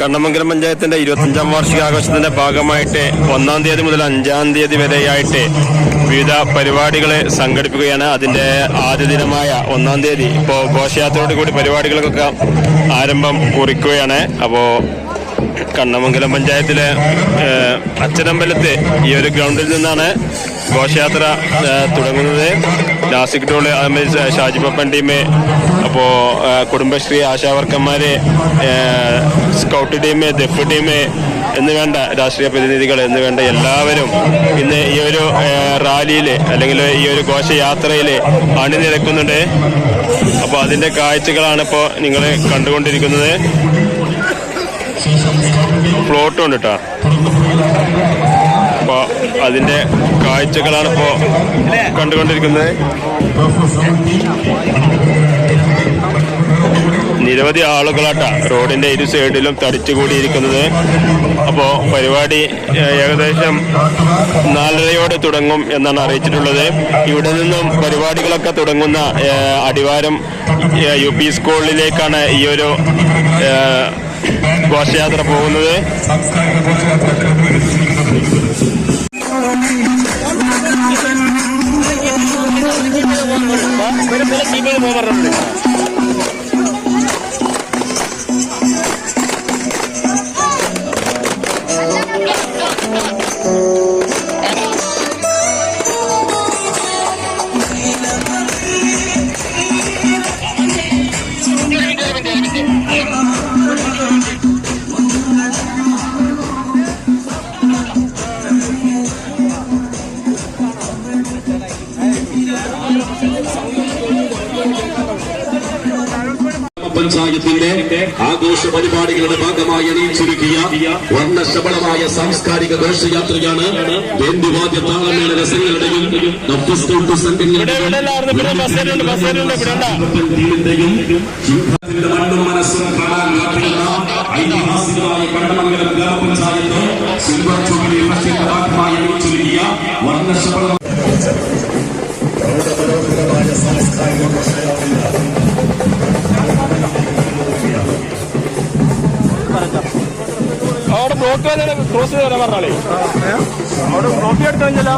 കണ്ണമംഗലം പഞ്ചായത്തിന്റെ ഇരുപത്തഞ്ചാം വാർഷികാഘോഷത്തിന്റെ ഭാഗമായിട്ട് ഒന്നാം തീയതി മുതൽ അഞ്ചാം തീയതി വരെയായിട്ട് വിവിധ പരിപാടികൾ സംഘടിപ്പിക്കുകയാണ്. അതിന്റെ ആദ്യ ദിനമായ ഒന്നാം തീയതി ഇപ്പോൾ ഘോഷയാത്രയോട് കൂടി പരിപാടികൾക്കൊക്കെ ആരംഭം കുറിക്കുകയാണ്. അപ്പോൾ കണ്ണമംഗലം പഞ്ചായത്തിലെ അച്ഛനമ്പലത്ത് ഈ ഒരു ഗ്രൗണ്ടിൽ നിന്നാണ് ഘോഷയാത്ര തുടങ്ങുന്നത്. നാസിക് ടോൾ അതുമാതിരി ഷാജി പപ്പൻ ടീം അപ്പോൾ കുടുംബശ്രീ ആശാവർക്കന്മാർ സ്കൗട്ട് ടീം ദഫ് ടീം എന്ന് വേണ്ട രാഷ്ട്രീയ പ്രതിനിധികൾ എന്ന് വേണ്ട എല്ലാവരും ഇന്ന് ഈ ഒരു റാലിയിൽ അല്ലെങ്കിൽ ഈ ഒരു ഘോഷയാത്രയിൽ അണിനിരക്കുന്നുണ്ട്. അപ്പോൾ അതിന്റെ കാഴ്ചകളാണ് ഇപ്പോൾ നിങ്ങൾ കണ്ടുകൊണ്ടിരിക്കുന്നത്. ഫ്ലോട്ടും ഉണ്ട് കേട്ടോ അപ്പോൾ അതിന്റെ കാഴ്ചകളാണ് ഇപ്പോൾ കണ്ടുകൊണ്ടിരിക്കുന്നത്. നിരവധി ആളുകളാട്ട റോഡിന്റെ ഇരു സൈഡിലും തടിച്ചുകൂടിയിരിക്കുന്നത്. അപ്പോൾ പരിപാടി ഏകദേശം നാലരയോടെ തുടങ്ങും എന്നാണ് അറിയിച്ചിട്ടുള്ളത്. ഇവിടെ നിന്നും പരിപാടികളൊക്കെ തുടങ്ങുന്ന അടിവാരം യു പി സ്കൂളിലേക്കാണ് ഈ ഒരു ഘോഷയാത്ര പോകുന്നത്. സീബിൾ പോകാറുണ്ട് പഞ്ചായത്തിന്റെ ആഘോഷ പരിപാടികളുടെ ഭാഗമായി അണിയിച്ചൊരുക്കിയ വർണശബളമായ സാംസ്കാരിക ഘോഷയാത്രയാണ് വേണ്ടുവാദ്യ താളമേള രസങ്ങളുടെയും സംഘങ്ങളുടെയും സിംഹത്തിന്റെ മണ്ണും മനസ്സും കാണാൻ കാത്തിരുന്ന ഐതിഹാസികമായ കണ്ടമംഗലം ഗ്രാമപഞ്ചായത്ത് സിൽവർ ഫെസ്റ്റിന്റെ ഭാഗമായി അണിയിച്ചൊരുക്കിയ വർണശബള അവിടെ ബ്ലോക്ക് ക്രോസ് ചെയ്ത് തരാൻ പറഞ്ഞാലേ. അവിടെ ബ്ലോക്ക് എടുത്തു കഴിഞ്ഞാലോ